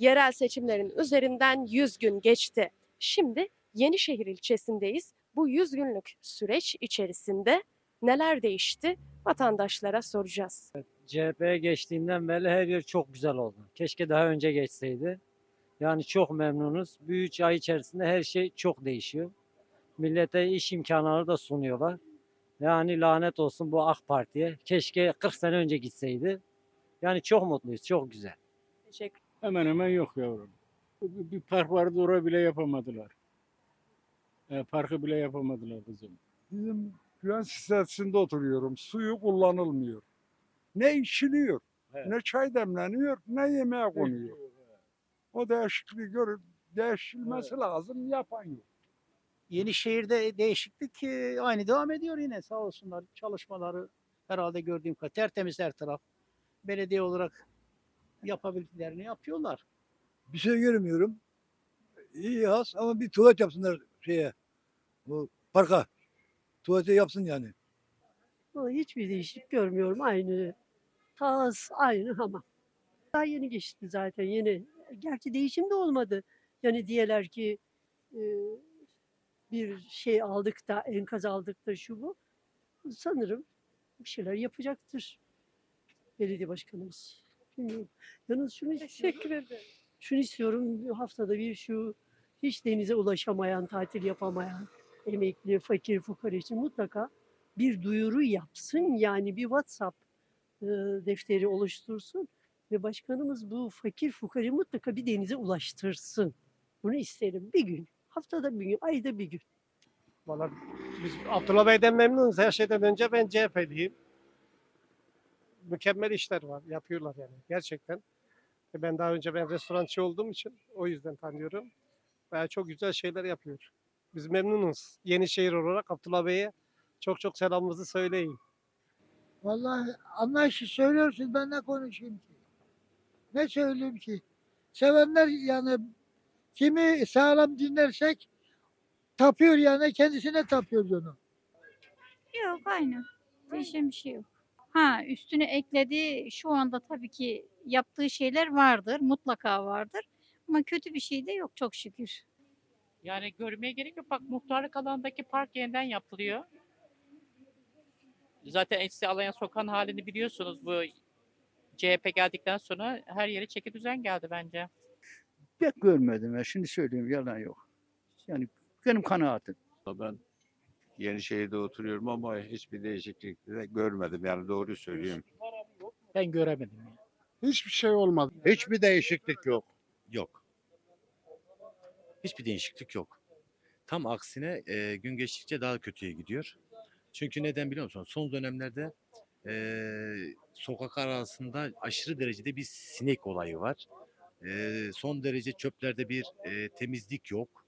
Yerel seçimlerin üzerinden 100 gün geçti. Şimdi Yenişehir ilçesindeyiz. Bu 100 günlük süreç içerisinde neler değişti? Vatandaşlara soracağız. CHP'ye geçtiğinden beri her yer çok güzel oldu. Keşke daha önce geçseydi. Yani çok memnunuz. Bu üç ay içerisinde her şey çok değişiyor. Millete iş imkanları da sunuyorlar. Yani lanet olsun bu AK Parti'ye. Keşke 40 sene önce gitseydi. Yani çok mutluyuz, çok güzel. Teşekkür Hemen hemen yok yavrum. Bir bir park vardı orayı bile yapamadılar. E, parkı bile yapamadılar kızım. Bizim güven sitesinde oturuyorum. Suyu kullanılmıyor. Ne içiliyor, Evet. ne çay demleniyor, ne yemeğe konuyor. O değişikliği görüp değişilmesi lazım, yapan yok. Yenişehir'de değişiklik e, aynı devam ediyor yine sağ olsunlar. Çalışmaları herhalde gördüğüm kadar tertemiz her taraf. Belediye olarak yapabildiklerini yapıyorlar. Bir şey görmüyorum. İyi az ama bir tuvalet yapsınlar şeye. Bu parka. Tuvalete yapsın yani. Vallahi hiçbir değişiklik görmüyorum. Aynı. Tas aynı ama. Daha yeni geçti zaten yeni. Gerçi değişim de olmadı. Yani diyeler ki e, bir şey aldık da enkaz aldık da şu bu. Sanırım bir şeyler yapacaktır belediye başkanımız. Bilmiyorum. Yalnız şunu Teşekkür ederim. şunu istiyorum haftada bir şu hiç denize ulaşamayan, tatil yapamayan emekli, fakir, fukara için mutlaka bir duyuru yapsın. Yani bir WhatsApp e, defteri oluştursun ve başkanımız bu fakir fukarayı mutlaka bir denize ulaştırsın. Bunu isterim bir gün. Haftada bir gün, ayda bir gün. Valla biz Abdullah Bey'den memnunuz. Her şeyden önce ben CHP'liyim. Mükemmel işler var. Yapıyorlar yani gerçekten. E Ben daha önce ben restorançı olduğum için o yüzden tanıyorum. Ve çok güzel şeyler yapıyor. Biz memnunuz. Yenişehir olarak Abdullah Bey'e çok çok selamımızı söyleyin. Vallahi anlayışı söylüyorsun ben ne konuşayım ki? Ne söyleyeyim ki? Sevenler yani kimi sağlam dinlersek tapıyor yani kendisine tapıyor onu. Yok aynı. Değişen bir şey yok. Ha üstüne eklediği şu anda tabii ki yaptığı şeyler vardır. Mutlaka vardır. Ama kötü bir şey de yok çok şükür. Yani görmeye gerek yok. Bak muhtarlık alanındaki park yeniden yapılıyor. Zaten Etsi Alanya Sokağı'nın halini biliyorsunuz. Bu CHP geldikten sonra her yere çeki düzen geldi bence. Pek görmedim ya şimdi söyleyeyim yalan yok. Yani benim kanaatim. Ben Yenişehir'de oturuyorum ama hiçbir değişiklik de görmedim. Yani doğru söyleyeyim. Ben göremedim. ya. Hiçbir şey olmadı. Hiçbir değişiklik yok. Yok. Hiçbir değişiklik yok. Tam aksine e, gün geçtikçe daha kötüye gidiyor. Çünkü neden biliyor musun? Son dönemlerde e, sokak arasında aşırı derecede bir sinek olayı var. E, son derece çöplerde bir e, temizlik yok.